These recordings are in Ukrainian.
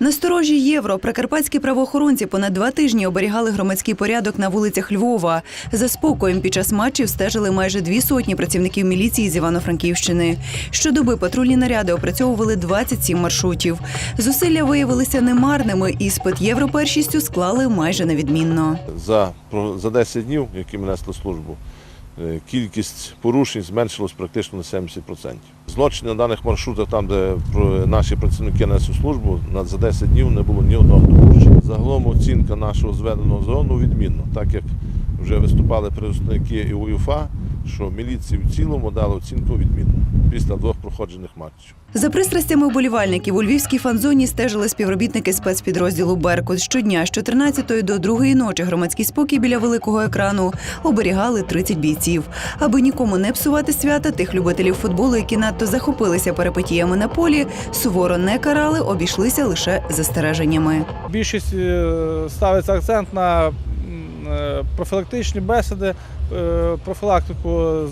Насторожі євро прикарпатські правоохоронці понад два тижні оберігали громадський порядок на вулицях Львова. За спокоєм під час матчів стежили майже дві сотні працівників міліції з Івано-Франківщини. Щодоби патрульні наряди опрацьовували 27 маршрутів. Зусилля виявилися немарними. Іспит європершістю склали майже невідмінно. За, за 10 днів, які ми несли службу, е, кількість порушень зменшилась практично на 70%. Злочини на даних маршрутах, там, де наші працівники несуть службу, за 10 днів не було ні одного допущення. Загалом оцінка нашого зведеного зону відмінна, так як вже виступали представники і УЄФА, що міліції в цілому дали оцінку відмінну після двох проходжених матчів. За пристрастями вболівальників у львівській фан-зоні стежили співробітники спецпідрозділу Беркут. Щодня з 14 до 2 ночі громадський спокій біля великого екрану оберігали 30 бійців. Аби нікому не псувати свята, тих любителів футболу, які надто захопилися перипетіями на полі, суворо не карали, обійшлися лише застереженнями. Більшість е, ставиться акцент на профілактичні бесіди, е, профілактику е,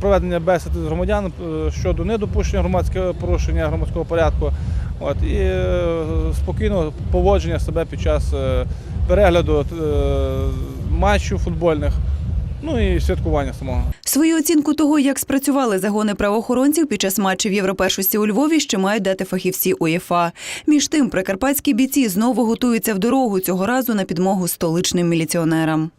проведення бесід з громадян е, щодо недопущення громадського порушення громадського порядку. От, і е, спокійного поводження себе під час е, перегляду е, матчів футбольних, ну і святкування самого. Свою оцінку того, як спрацювали загони правоохоронців під час матчів Європершості у Львові, ще мають дати фахівці УЄФА. Між тим, прикарпатські бійці знову готуються в дорогу цього разу на підмогу столичним міліціонерам.